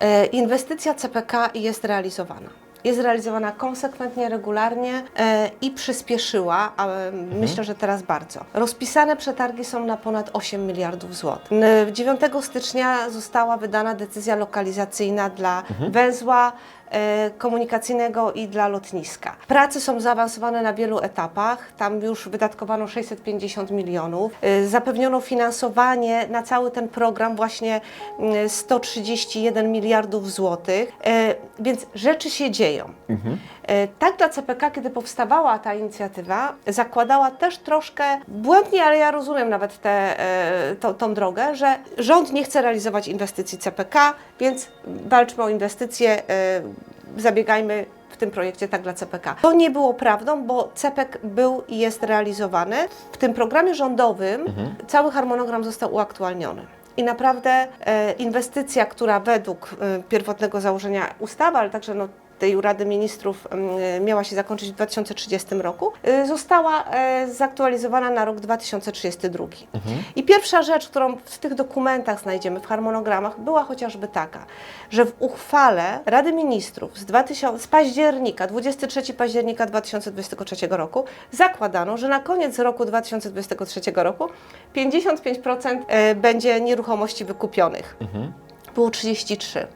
E, Inwestycja CPK jest realizowana. Jest realizowana konsekwentnie, regularnie e, i przyspieszyła, a e, myślę, że teraz bardzo. Rozpisane przetargi są na ponad 8 miliardów złotych. N- 9 stycznia została wydana decyzja lokalizacyjna dla węzła e, komunikacyjnego i dla lotniska. Prace są zaawansowane na wielu etapach. Tam już wydatkowano 650 milionów. E, Zapewniono finansowanie na cały ten program właśnie mm, 131 miliardów złotych. E, Więc rzeczy się dzieją. E, Tak dla CPK, kiedy powstawała ta inicjatywa, zakładała też troszkę błędnie, ale ja rozumiem nawet tę tą, tą drogę, że rząd nie chce realizować inwestycji CPK, więc walczmy o inwestycje, e, zabiegajmy w tym projekcie tak dla CPK. To nie było prawdą, bo CPK był i jest realizowany. W tym programie rządowym cały harmonogram został uaktualniony. I naprawdę e, inwestycja, która według e, pierwotnego założenia ustawy, ale także no, tej Rady Ministrów miała się zakończyć w 2030 roku, y, została e, zaktualizowana na rok 2032. I pierwsza rzecz, którą w tych dokumentach znajdziemy, w harmonogramach, była chociażby taka, że w uchwale Rady Ministrów z, 2000, z października, 23 października 2023 roku, zakładano, że na koniec roku 2023 roku 55% e, będzie nieruchomości wykupionych. Było 33.